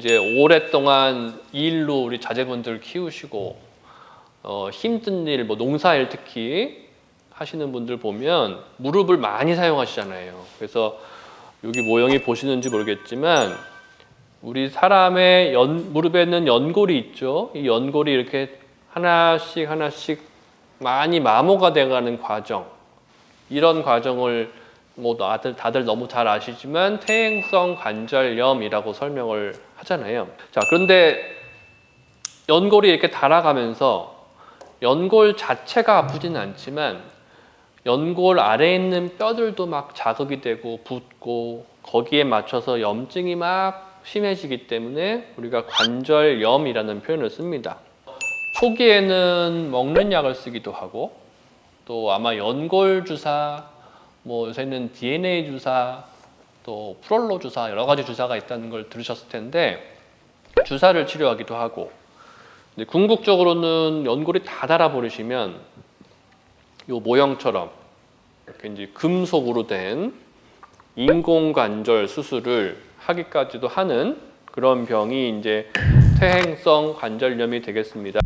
이제 오랫동안 이 일로 우리 자제분들 키우시고 어, 힘든 일, 뭐 농사일 특히 하시는 분들 보면 무릎을 많이 사용하시잖아요. 그래서 여기 모형이 보시는지 모르겠지만 우리 사람의 연, 무릎에는 연골이 있죠. 이 연골이 이렇게 하나씩 하나씩 많이 마모가 돼가는 과정. 이런 과정을 뭐 다들 다들 너무 잘 아시지만 퇴행성 관절염이라고 설명을 하잖아요. 자, 그런데 연골이 이렇게 달아가면서 연골 자체가 아프지는 않지만 연골 아래에 있는 뼈들도 막 자극이 되고 붓고 거기에 맞춰서 염증이 막 심해지기 때문에 우리가 관절염이라는 표현을 씁니다. 초기에는 먹는 약을 쓰기도 하고 또 아마 연골 주사, 뭐 요새는 DNA 주사, 또 프롤로 주사 여러 가지 주사가 있다는 걸 들으셨을 텐데 주사를 치료하기도 하고 근데 궁극적으로는 연골이 다 달아버리시면 요 모형처럼 이렇게 금속으로 된 인공관절 수술을 하기까지도 하는 그런 병이 이제 퇴행성 관절염이 되겠습니다.